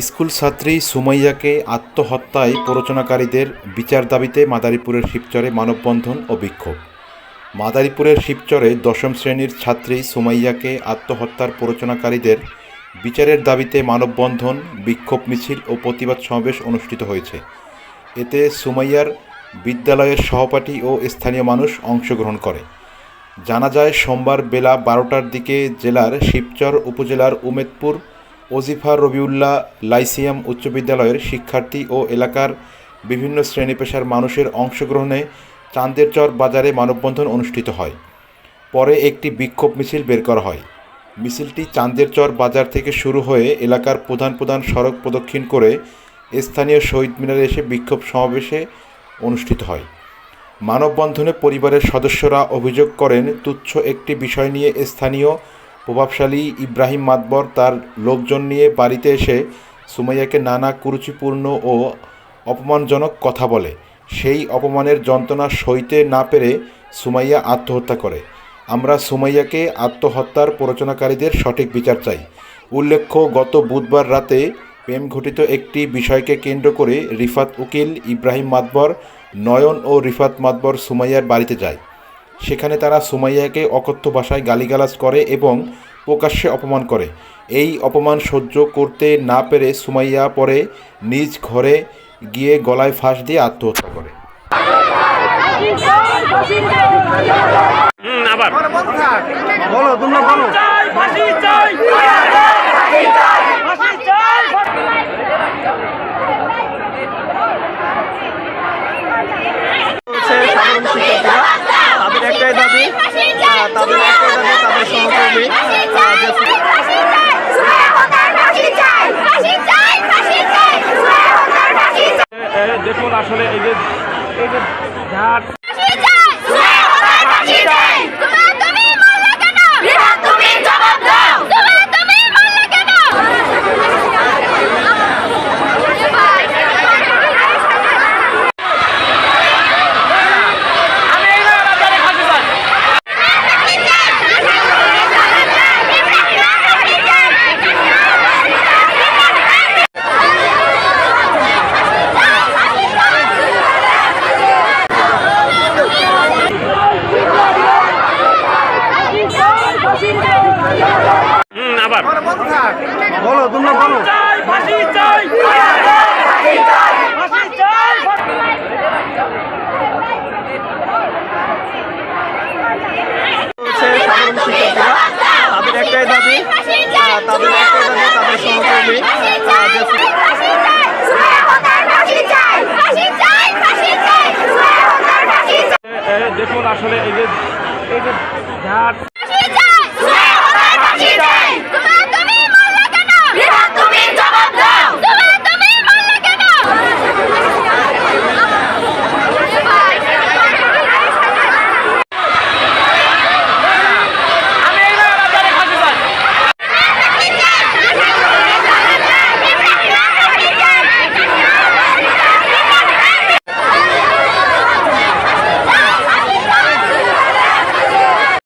School ছাত্রী সুমাইয়াকে আত্মহত্যায় প্ররোচনাকারীদের বিচার দাবিতে মাদারীপুরের শিবচরে মানববন্ধন ও বিক্ষোভ। মাদারীপুরের শিবচরে দশম শ্রেণির ছাত্রী সুমাইয়াকে আত্মহত্যার প্ররোচনাকারীদের বিচারের দাবিতে মানববন্ধন, বিক্ষোভ মিছিল ও প্রতিবাদ সমাবেশ অনুষ্ঠিত হয়েছে। এতে সুমাইয়ার বিদ্যালয়ের সহপাঠী ও স্থানীয় মানুষ অংশগ্রহণ করে। জানা যায়, সোমবার বেলা বারোটার দিকে জেলার শিবচর উপজেলার উমেদপুর ওজিফা রবিউল্লাহ লাইসিয়াম উচ্চ বিদ্যালয়ের শিক্ষার্থী ও এলাকার বিভিন্ন শ্রেণি পেশার মানুষের অংশগ্রহণে চান্দেরচর বাজারে মানববন্ধন অনুষ্ঠিত হয়। পরে একটি বিক্ষোভ মিছিল বের করা হয়। মিছিলটি চান্দেরচর বাজার থেকে শুরু হয়ে এলাকার প্রধান প্রধান সড়ক প্রদক্ষিণ করে স্থানীয় শহীদ মিনারে এসে বিক্ষোভ সমাবেশে অনুষ্ঠিত হয়। মানববন্ধনে পরিবারের সদস্যরা অভিযোগ করেন, তুচ্ছ একটি বিষয় নিয়ে স্থানীয় প্রভাবশালী ইব্রাহিম মাতবর তার লোকজন নিয়ে বাড়িতে এসে সুমাইয়াকে নানা কুরুচিপূর্ণ ও অপমানজনক কথা বলে। সেই অপমানের যন্ত্রণা সইতে না পেরে সুমাইয়া আত্মহত্যা করে। আমরা সুমাইয়াকে আত্মহত্যার প্ররোচনাকারীদের সঠিক বিচার চাই। উল্লেখ্য, গত বুধবার রাতে প্রেম ঘটিত একটি বিষয়কে কেন্দ্র করে রিফাত উকিল ইব্রাহিম মাতবর, নয়ন ও রিফাত মাতবর সুমাইয়ার বাড়িতে যায়। সেখানে তারা সুমাইয়াকে অকথ্য ভাষায় গালিগালাজ করে এবং প্রকাশ্যে অপমান করে। এই অপমান সহ্য করতে না পেরে সুমাইয়া পরে নিজ ঘরে গিয়ে গলায় ফাঁস দিয়ে আত্মহত্যা করে। আবার। বলো তোমরা বলো ফাঁসি চাই ফাঁসি চাই হচ্ছে সাধারণ শিক্ষার্থীরা তাদের একটাই দাবি তাদের একটাই দাবি তাদের সহকর্মী দেখুন আসলে এই যে এই যে ঝাড় বলো তোমরা বলো। তাদের একটাই দাবি তাদের একটাই দাবি তাদের সহকর্মী এ, দেখুন আসলে এই যে এই যে ঝাড়